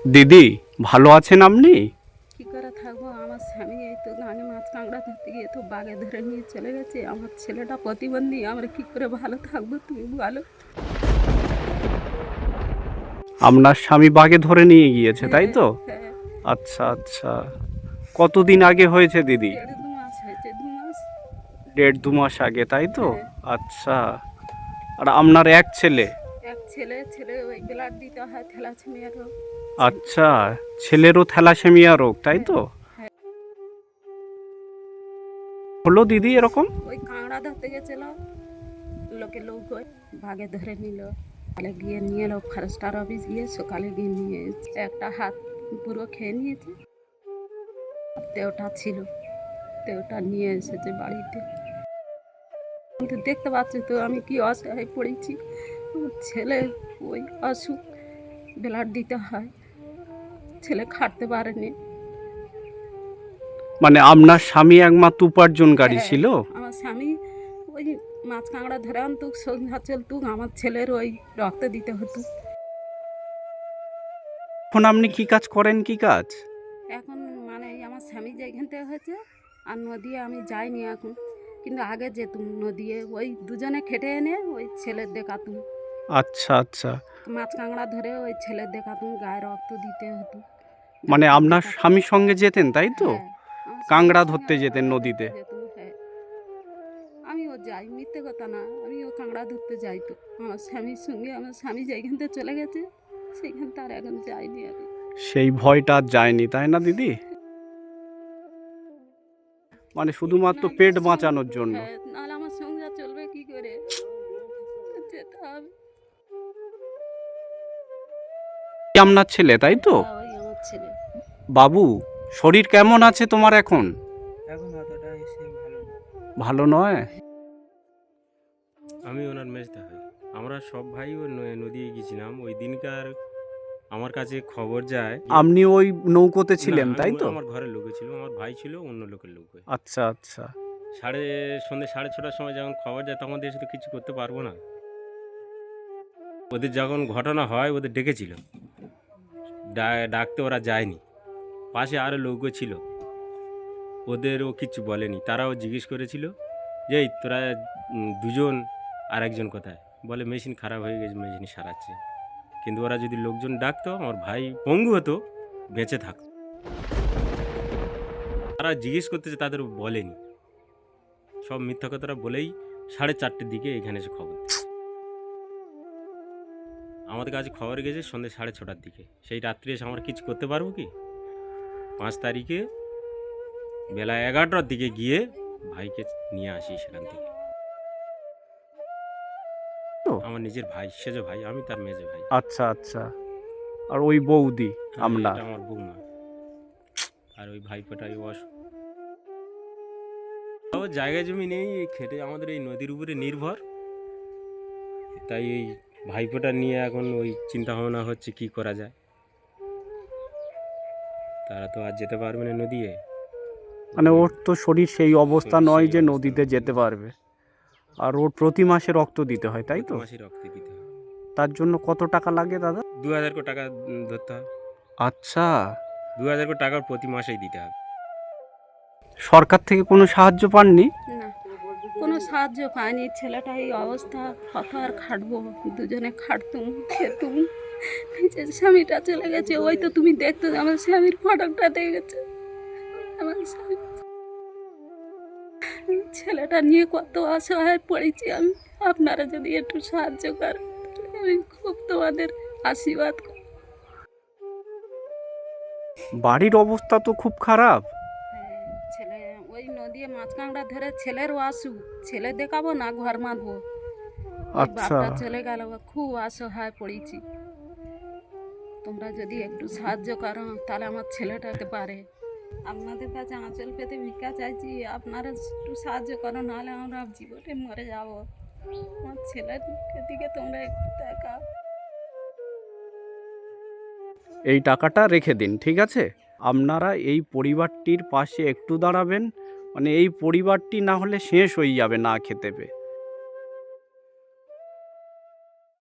দিদি ভালো আছেন আপনি? কি করে থাকব? আমার স্বামী এই তো গানে মাছ কাঁকড়া ধরতে গিয়ে তো বাগে ধরে নিয়ে চলে গেছে। আমার ছেলেটা প্রতিবন্ধী আমরা কি করে ভালো থাকব তুমি ভালো আপনার স্বামী বাগে ধরে নিয়ে গিয়েছে তাই তো? হ্যাঁ। আচ্ছা আচ্ছা। কতদিন আগে হয়েছে দিদি? দেড় দু মাস দু মাস। দেড় দু মাস আগে তাই তো? হ্যাঁ। আচ্ছা। আর আপনার এক ছেলে? ছেলে ছেলে ওই ব্লাড দিতে হয় থ্যালাসেমিয়া রোগ। আচ্ছা ছেলেরও থ্যালাসেমিয়া রোগ তাই তো? হ্যাঁ। হলো দিদি এরকম? ওই কাঁকড়া ধরতে গেছিল লোকে লোক ওই বাগে ধরে নিল। সকালে গিয়ে নিয়ে এলো ফরেস্টার অফিস গিয়ে সকালে গিয়ে নিয়ে। একটা হাত পুরো খেয়ে নিয়েছে। তেওটা ছিল তেওটা নিয়ে এসেছে বাড়িতে। দেখতে পাচ্ছি তো আমি কি অসহায় পড়েছি। ছেলে ওই অসুখ ব্লাড দিতে হয়। ছেলে খাটতে পারেনি। মানে আপনার স্বামী একমাত্র উপার্জনকারী হ্যাঁ। ছিল? আমার স্বামী ওই মাছ কাঁকড়া ধরে আনতুক সংসার চলতুক আমার ছেলের ওই রক্ত দিতে হতো। এখন আপনি কি কাজ করেন কি কাজ? এখন মানে আমার স্বামী যেখান থেকে হয়েছে আর নদী আমি যাইনি এখন। কিন্তু আগে যেতুম নদীয়ে ওই দুজনে খেটে এনে ওই ছেলের দেখাতুম। আচ্ছা আচ্ছা। মাছ কাঁকড়া ধরে ওই ছেলের দেখাতুম গায়ে রক্ত দিতে হতো। মানে আপনার স্বামীর সঙ্গে যেতেন তাই তো? হ্যাঁ, কাঁকড়া ধরতে যেতেন নদীতে? হ্যাঁ। আমিও যাই মিথ্যে কথা না আমিও কাঁকড়া ধরতে যাই তো। আমার স্বামীর সঙ্গে আমার স্বামী যেখান থেকে চলে গেছে সেইখান তার এখন যাইনি আমি। সেই ভয়টা আর যায়নি তাই না দিদি? মানে শুধুমাত্র পেট বাঁচানোর জন্য। আপনার ছেলে তাই তো? হ্যাঁ, বাবু শরীর কেমন আছে তোমার এখন? ভালো নয়। আমি ওনার মেজদা হই আমরা সব ভাই ওই নদীয়ে গেছিলাম। ওই দিনকার আমার কাছে খবর যায় আপনি ওই নৌকোতে ছিলেন তাই তো? আমার ঘরের লোকে ছিল আমার ভাই ছিল অন্য লোকের লোক আচ্ছা আচ্ছা। সাড়ে সন্ধ্যে সাড়ে ছটার সময় যখন খবর যায় তখন এসে তো কিছু করতে পারব না। ওদের যখন ঘটনা হয় ওদের ডেকেছিল ডা- ডাকতে ওরা যায়নি। পাশে আরও লোকও ছিল। ওদেরও কিছু বলেনি। তারাও জিজ্ঞেস করেছিল যে তোরা দুজন আর একজন কোথায়? বলে, মেশিন খারাপ হয়ে গেছে, মেশিন সারাচ্ছে। কিন্তু ওরা যদি লোকজন ডাকতো, আমার ভাই পঙ্গু হতো, বেঁচে থাকতো। তারা জিজ্ঞেস করতেছে তাদের বলেনি? সব মিথ্যা কথাটা বলেই সাড়ে চারটের দিকে এখানে এসে খবর। আমাদের কাছে খবর গেছে সন্ধ্যে সাড়ে ছটার দিকে। সেই রাত্রে এসে আমরা কিছু করতে পারব কি? পাঁচ তারিখে বেলা এগারোটার দিকে গিয়ে ভাইকে নিয়ে আসি সেখান থেকে? আমার নিজের ভাই সেজো ভাই আমি তার মেজো ভাই। আচ্ছা আচ্ছা। আর ওই বৌদি হ্যাঁ, আমরা। আমার বৌমা। আর ওই ভাইপোটাই অস জায়গা জমি নেই এই খেটে আমাদের এই নদীর উপরে নির্ভর। তাই এই ভাইপোটা নিয়ে এখন ওই চিন্তা ভাবনা হচ্ছে কি করা যায়? তারা তো আর যেতে পারবে না নদীয়ে। মানে ওর তো শরীর সেই অবস্থা নয় যে নদীতে যেতে পারবে। আর ওর প্রতি মাসে রক্ত দিতে হয় তাই তো? মাসে রক্ত দিতে হবে তার জন্য কত টাকা লাগে দাদা? দু হাজার কোটি টাকা ধরতে হবে আচ্ছা। দু হাজার কোটি টাকা প্রতি মাসেই দিতে হবে। সরকার থেকে কোনো সাহায্য পাননি? সাহায্য পাইনি ছেলেটা এই অবস্থা কত আর খাটবো দুজনে খাটতুম খেতুম। নিজের স্বামীটা চলে গেছে ওই তো তুমি দেখতো আমার স্বামীর ফটোটা দেখেছে। আমার স্বামী। ছেলেটা নিয়ে কত অসহায় পড়েছি আমি। আপনারা যদি একটু সাহায্য করেন আমি খুব তোমাদের আশীর্বাদ বাড়ির অবস্থা তো খুব খারাপ। হ্যাঁ, ছেলে ওই নদী মাছ কাঁকড়া ধরে ছেলেরও আসু ছেলে দেখাবো না ঘর বাঁধবো ওই আচ্ছা। বাপটা চলে গেল খুব অসহায় পড়েছি। তোমরা যদি একটু সাহায্য করো তাহলে আমার ছেলেটাকে পারে। আপনাদের কাছে আঁচল পেতে ভিক্ষা চাইছি আপনারা একটু সাহায্য করো নাহলে আমরা জীবনে মরে যাব। আমার ছেলের দিকে তোমরা একটু দেখাও এই টাকাটা রেখে দিন ঠিক আছে? আপনারা এই পরিবারটির পাশে একটু দাঁড়াবেন। মানে এই পরিবারটি না হলে শেষ হয়ে যাবে না খেতে পেয়ে।